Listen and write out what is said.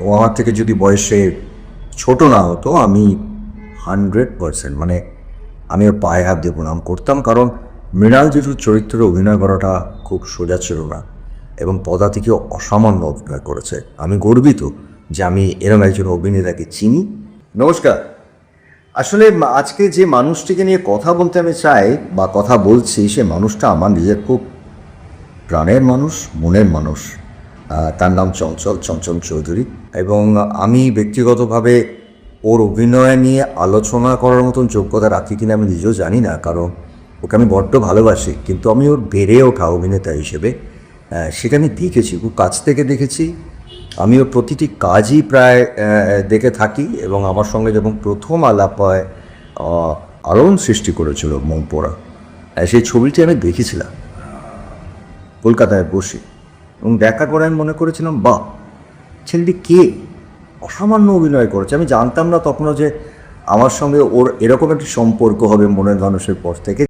ও আমার থেকে যদি বয়সে ছোট না হতো, আমি হান্ড্রেড পারসেন্ট মানে আমি ওর পায়ে হাত দিয়ে প্রণাম করতাম, কারণ মৃণাল জেঠুর চরিত্রে অভিনয় করাটা খুব সোজা ছিল না এবং পদাতিকেও অসামান্য অভিনয় করেছে। আমি গর্বিত যে আমি এরম একজন অভিনেতাকে চিনি। নমস্কার। আসলে আজকে যে মানুষটিকে নিয়ে কথা বলতে আমি চাই বা কথা বলছি, সে মানুষটা আমার নিজের খুব প্রাণের মানুষ, মনের মানুষ। তার নাম চঞ্চল চঞ্চল চৌধুরী। এবং আমি ব্যক্তিগতভাবে ওর অভিনয় নিয়ে আলোচনা করার মতন যোগ্যতা রাখি কিনা আমি নিজেও জানি না কারণ ওকে আমি বড্ড ভালোবাসি। কিন্তু আমি ওর বেড়ে ওঠা অভিনেতা হিসেবে সেটা আমি দেখেছি খুব কাছ থেকে দেখেছি। আমি ওর প্রতিটি কাজই প্রায় দেখে থাকি এবং আমার সঙ্গে যখন প্রথম আলাপ হয় আলোড়ন সৃষ্টি করেছিল আহ, সেই ছবিটি আমি দেখেছিলাম। কলকাতায় বসে। এবং দেখা করে আমি মনে করেছিলাম, বাহ, ছেলেটি কে? অসামান্য অভিনয় করেছে। আমি জানতাম না তখনও যে আমার সঙ্গে ওর এরকম একটি সম্পর্ক হবে মনের মানুষের পর থেকে।